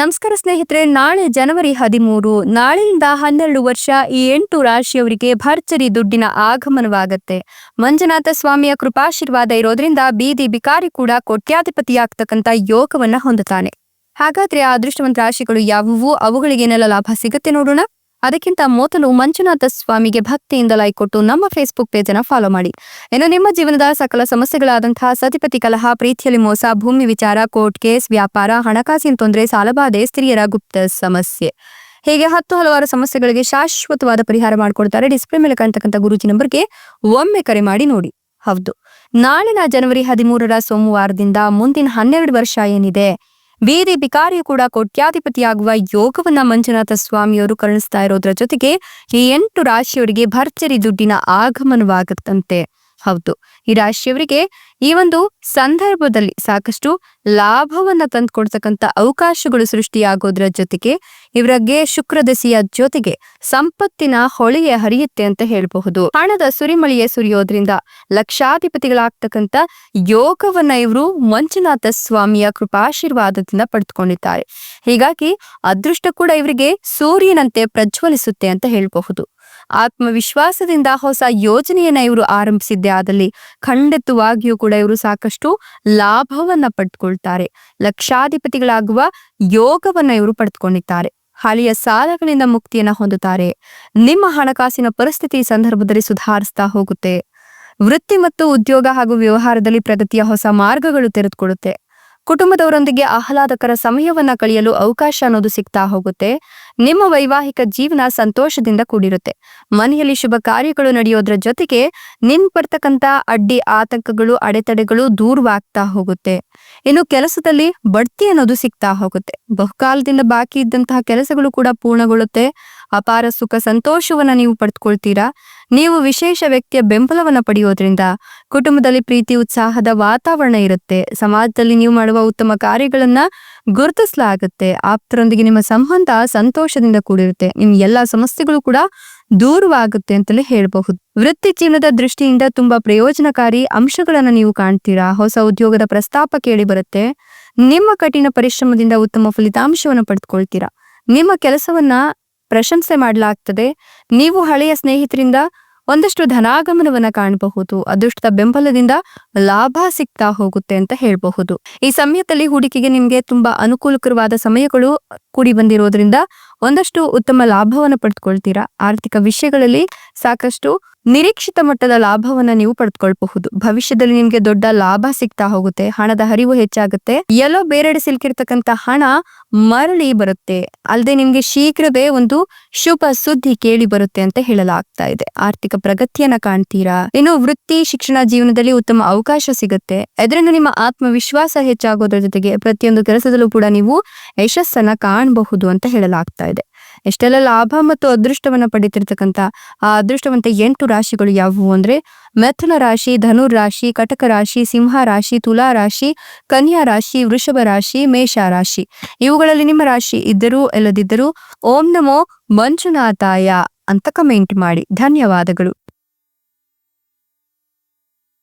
ನಮಸ್ಕಾರ ಸ್ನೇಹಿತರೆ, ನಾಳೆ ಜನವರಿ ಹದಿಮೂರು, ನಾಳೆಯಿಂದ ಹನ್ನೆರಡು ವರ್ಷ ಈ ಎಂಟು ರಾಶಿಯವರಿಗೆ ಭರ್ಜರಿ ದುಡ್ಡಿನ ಆಗಮನವಾಗತ್ತೆ. ಮಂಜುನಾಥ ಸ್ವಾಮಿಯ ಕೃಪಾಶೀರ್ವಾದ ಇರೋದ್ರಿಂದ ಬೀದಿ ಬಿಕಾರಿ ಕೂಡ ಕೋಟ್ಯಾಧಿಪತಿಯಾಗ್ತಕ್ಕಂಥ ಯೋಗವನ್ನ ಹೊಂದುತ್ತಾನೆ. ಹಾಗಾದ್ರೆ ಆ ಅದೃಷ್ಟವಂತ ರಾಶಿಗಳು ಯಾವುವು? ಅವುಗಳಿಗೇನೆಲ್ಲ ಲಾಭ ಸಿಗುತ್ತೆ ನೋಡೋಣ. ಅದಕ್ಕಿಂತ ಮೊದಲು ಮಂಜುನಾಥ ಸ್ವಾಮಿಗೆ ಭಕ್ತಿಯಿಂದ ಲೈಕ್ ಕೊಟ್ಟು ನಮ್ಮ ಫೇಸ್ಬುಕ್ ಪೇಜ್ ಅನ್ನು ಫಾಲೋ ಮಾಡಿ. ಇನ್ನು ನಿಮ್ಮ ಜೀವನದ ಸಕಲ ಸಮಸ್ಯೆಗಳಾದಂತಹ ಸತಿಪತಿ ಕಲಹ, ಪ್ರೀತಿಯಲ್ಲಿ ಮೋಸ, ಭೂಮಿ ವಿಚಾರ ಕೋರ್ಟ್ ಕೇಸ್ ವ್ಯಾಪಾರ, ಹಣಕಾಸಿನ ತೊಂದರೆ, ಸಾಲಬಾಧೆ, ಸ್ತ್ರೀಯರ ಗುಪ್ತ ಸಮಸ್ಯೆ. ಹೀಗೆ ಹತ್ತು ಹಲವಾರು ಸಮಸ್ಯೆಗಳಿಗೆ ಶಾಶ್ವತವಾದ ಪರಿಹಾರ ಮಾಡಿಕೊಡ್ತಾರೆ ಡಿಸ್ಪ್ಲೇ ಮೇಲೆ ಕಾಣ್ತಕ್ಕಂಥ ಗುರುಜಿ ನಂಬರ್ಗೆ ಒಮ್ಮೆ ಕರೆ ಮಾಡಿ ನೋಡಿ. ಹೌದು. ನಾಳಿನ ಜನವರಿ ಹದಿಮೂರರ ಸೋಮವಾರದಿಂದ ಮುಂದಿನ ಹನ್ನೆರಡು ವರ್ಷ ಏನಿದೆ? ಬೀದಿ ಬಿಕಾರಿಯು ಕೂಡ ಕೋಟ್ಯಾಧಿಪತಿಯಾಗುವ ಯೋಗವನ್ನ ಮಂಜುನಾಥ ಸ್ವಾಮಿಯವರು ಕರುಣಿಸ್ತಾ ಇರೋದ್ರ ಜೊತೆಗೆ ಈ ಎಂಟು ರಾಶಿಯವರಿಗೆ ಭರ್ಜರಿ ದುಡ್ಡಿನ ಆಗಮನವಾಗುತ್ತಂತೆ. ಹೌದು. ಈ ರಾಶಿಯವರಿಗೆ ಈ ಒಂದು ಸಂದರ್ಭದಲ್ಲಿ ಸಾಕಷ್ಟು ಲಾಭವನ್ನ ತಂದುಕೊಡ್ತಕ್ಕಂಥ ಅವಕಾಶಗಳು ಸೃಷ್ಟಿಯಾಗೋದ್ರ ಜೊತೆಗೆ ಇವರಿಗೆ ಶುಕ್ರದಸಿಯ ಜೊತೆಗೆ ಸಂಪತ್ತಿನ ಹೊಳೆಯೇ ಹರಿಯುತ್ತೆ ಅಂತ ಹೇಳಬಹುದು. ಹಣದ ಸುರಿಮಳೆಯ ಸುರಿಯೋದ್ರಿಂದ ಲಕ್ಷಾಧಿಪತಿಗಳಾಗ್ತಕ್ಕಂಥ ಯೋಗವನ್ನ ಇವರು ಮಂಜುನಾಥ ಸ್ವಾಮಿಯ ಕೃಪಾಶೀರ್ವಾದದಿಂದ ಪಡೆದುಕೊಂಡಿದ್ದಾರೆ. ಹೀಗಾಗಿ ಅದೃಷ್ಟ ಕೂಡ ಇವರಿಗೆ ಸೂರ್ಯನಂತೆ ಪ್ರಜ್ವಲಿಸುತ್ತೆ ಅಂತ ಹೇಳಬಹುದು. ಆತ್ಮವಿಶ್ವಾಸದಿಂದ ಹೊಸ ಯೋಜನೆಯನ್ನ ಇವರು ಆರಂಭಿಸಿದ್ದೆ. ಆದಲ್ಲಿ ಖಂಡಿತವಾಗಿಯೂ ಕೂಡ ಇವರು ಸಾಕಷ್ಟು ಲಾಭವನ್ನ ಪಡೆದುಕೊಳ್ತಾರೆ ಲಕ್ಷಾಧಿಪತಿಗಳಾಗುವ ಯೋಗವನ್ನ ಇವರು ಪಡೆದುಕೊಂಡಿದ್ದಾರೆ ಹಳೆಯ ಸಾಲಗಳಿಂದ ಮುಕ್ತಿಯನ್ನ ಹೊಂದುತ್ತಾರೆ. ನಿಮ್ಮ ಹಣಕಾಸಿನ ಪರಿಸ್ಥಿತಿ ಸಂದರ್ಭದಲ್ಲಿ ಸುಧಾರಿಸ್ತಾ ಹೋಗುತ್ತೆ. ವೃತ್ತಿ ಮತ್ತು ಉದ್ಯೋಗ ಹಾಗೂ ವ್ಯವಹಾರದಲ್ಲಿ ಪ್ರಗತಿಯ ಹೊಸ ಮಾರ್ಗಗಳು ತೆರೆದುಕೊಳ್ಳುತ್ತೆ. ಕುಟುಂಬದವರೊಂದಿಗೆ ಆಹ್ಲಾದಕರ ಸಮಯವನ್ನ ಕಳೆಯಲು ಅವಕಾಶ ಅನ್ನೋದು ಸಿಗ್ತಾ ಹೋಗುತ್ತೆ. ನಿಮ್ಮ ವೈವಾಹಿಕ ಜೀವನ ಸಂತೋಷದಿಂದ ಕೂಡಿರುತ್ತೆ. ಮನೆಯಲ್ಲಿ ಶುಭ ಕಾರ್ಯಗಳು ನಡೆಯೋದ್ರ ಜೊತೆಗೆ ನಿನ್ ಬರ್ತಕ್ಕಂತ ಅಡ್ಡಿ ಆತಂಕಗಳು, ಅಡೆತಡೆಗಳು ದೂರವಾಗ್ತಾ ಹೋಗುತ್ತೆ. ಇನ್ನು ಕೆಲಸದಲ್ಲಿ ಬಡ್ತಿ ಅನ್ನೋದು ಸಿಗ್ತಾ ಹೋಗುತ್ತೆ. ಬಹುಕಾಲದಿಂದ ಬಾಕಿ ಇದ್ದಂತಹ ಕೆಲಸಗಳು ಕೂಡ ಪೂರ್ಣಗೊಳ್ಳುತ್ತೆ. ಅಪಾರ ಸುಖ ಸಂತೋಷವನ್ನ ನೀವು ಪಡೆದುಕೊಳ್ತೀರಾ ನೀವು ವಿಶೇಷ ವ್ಯಕ್ತಿಯ ಬೆಂಬಲವನ್ನ ಪಡೆಯೋದ್ರಿಂದ ಕುಟುಂಬದಲ್ಲಿ ಪ್ರೀತಿ, ಉತ್ಸಾಹದ ವಾತಾವರಣ ಇರುತ್ತೆ. ಸಮಾಜದಲ್ಲಿ ನೀವು ಮಾಡುವ ಉತ್ತಮ ಕಾರ್ಯಗಳನ್ನ ಗುರುತಿಸಲಾಗುತ್ತೆ. ಆಪ್ತರೊಂದಿಗೆ ನಿಮ್ಮ ಸಂಬಂಧ ಸಂತೋಷದಿಂದ ಕೂಡಿರುತ್ತೆ. ನಿಮ್ ಎಲ್ಲಾ ಸಮಸ್ಯೆಗಳು ಕೂಡ ದೂರವಾಗುತ್ತೆ ಅಂತಲೇ ಹೇಳಬಹುದು. ವೃತ್ತಿ ಜೀವನದ ದೃಷ್ಟಿಯಿಂದ ತುಂಬಾ ಪ್ರಯೋಜನಕಾರಿ ಅಂಶಗಳನ್ನ ನೀವು ಕಾಣ್ತೀರಾ? ಹೊಸ ಉದ್ಯೋಗದ ಪ್ರಸ್ತಾಪ ಕೇಳಿ ಬರುತ್ತೆ. ನಿಮ್ಮ ಕಠಿಣ ಪರಿಶ್ರಮದಿಂದ ಉತ್ತಮ ಫಲಿತಾಂಶವನ್ನು ಪಡೆದುಕೊಳ್ತೀರಾ? ನಿಮ್ಮ ಕೆಲಸವನ್ನ ಪ್ರಶಂಸೆ ಮಾಡಲಾಗ್ತದೆ. ನೀವು ಹಳೆಯ ಸ್ನೇಹಿತರಿಂದ ಒಂದಷ್ಟು ಧನಾಗಮನವನ್ನ ಕಾಣಬಹುದು. ಅದೃಷ್ಟದ ಬೆಂಬಲದಿಂದ ಲಾಭ ಸಿಗ್ತಾ ಹೋಗುತ್ತೆ ಅಂತ ಹೇಳಬಹುದು. ಈ ಸಮಯದಲ್ಲಿ ಹೂಡಿಕೆಗೆ ನಿಮ್ಗೆ ತುಂಬಾ ಅನುಕೂಲಕರವಾದ ಸಮಯಗಳು ಕೂಡಿ ಬಂದಿರೋದ್ರಿಂದ ಒಂದಷ್ಟು ಉತ್ತಮ ಲಾಭವನ್ನು ಪಡೆದುಕೊಳ್ತೀರಾ ಆರ್ಥಿಕ ವಿಷಯಗಳಲ್ಲಿ ಸಾಕಷ್ಟು ನಿರೀಕ್ಷಿತ ಮಟ್ಟದ ಲಾಭವನ್ನ ನೀವು ಪಡೆದುಕೊಳ್ಬಹುದು ಭವಿಷ್ಯದಲ್ಲಿ ನಿಮ್ಗೆ ದೊಡ್ಡ ಲಾಭ ಸಿಗ್ತಾ ಹೋಗುತ್ತೆ. ಹಣದ ಹರಿವು ಹೆಚ್ಚಾಗುತ್ತೆ. ಎಲ್ಲೋ ಬೇರೆಡೆ ಸಿಲ್ಕಿರ್ತಕ್ಕಂತ ಹಣ ಮರಳಿ ಬರುತ್ತೆ. ಅಲ್ಲದೆ ನಿಮ್ಗೆ ಶೀಘ್ರವೇ ಒಂದು ಶುಭ ಸುದ್ದಿ ಕೇಳಿ ಬರುತ್ತೆ ಅಂತ ಹೇಳಲಾಗ್ತಾ ಇದೆ. ಆರ್ಥಿಕ ಪ್ರಗತಿಯನ್ನ ಕಾಣ್ತೀರಾ? ಇನ್ನು ವೃತ್ತಿ, ಶಿಕ್ಷಣ ಜೀವನದಲ್ಲಿ ಉತ್ತಮ ಅವಕಾಶ ಸಿಗುತ್ತೆ. ಅದರಿಂದ ನಿಮ್ಮ ಆತ್ಮವಿಶ್ವಾಸ ಹೆಚ್ಚಾಗೋದ್ರ ಜೊತೆಗೆ ಪ್ರತಿಯೊಂದು ಕೆಲಸದಲ್ಲೂ ಕೂಡ ನೀವು ಯಶಸ್ಸನ್ನ ಕಾಣಬಹುದು ಅಂತ ಹೇಳಲಾಗ್ತಾ ಇದೆ. ಎಷ್ಟೆಲ್ಲ ಲಾಭ ಮತ್ತು ಅದೃಷ್ಟವನ್ನ ಪಡೆಯುತ್ತಿರ್ತಕ್ಕಂತ ಆ ಅದೃಷ್ಟವಂತ ಎಂಟು ರಾಶಿಗಳು ಯಾವುವು ಅಂದ್ರೆ ಮೆಥುನ ರಾಶಿ ಧನುರ್ ರಾಶಿ, ಕಟಕ ರಾಶಿ, ಸಿಂಹ ರಾಶಿ, ತುಲಾ ರಾಶಿ, ಕನ್ಯಾ ರಾಶಿ, ವೃಷಭ ರಾಶಿ, ಮೇಷ ರಾಶಿ. ಇವುಗಳಲ್ಲಿ ನಿಮ್ಮ ರಾಶಿ ಇದ್ದರೂ ಇಲ್ಲದಿದ್ದರೂ ಓಂ ನಮೋ ಮಂಜುನಾಥಾಯ ಅಂತ ಕಮೆಂಟ್ ಮಾಡಿ. ಧನ್ಯವಾದಗಳು.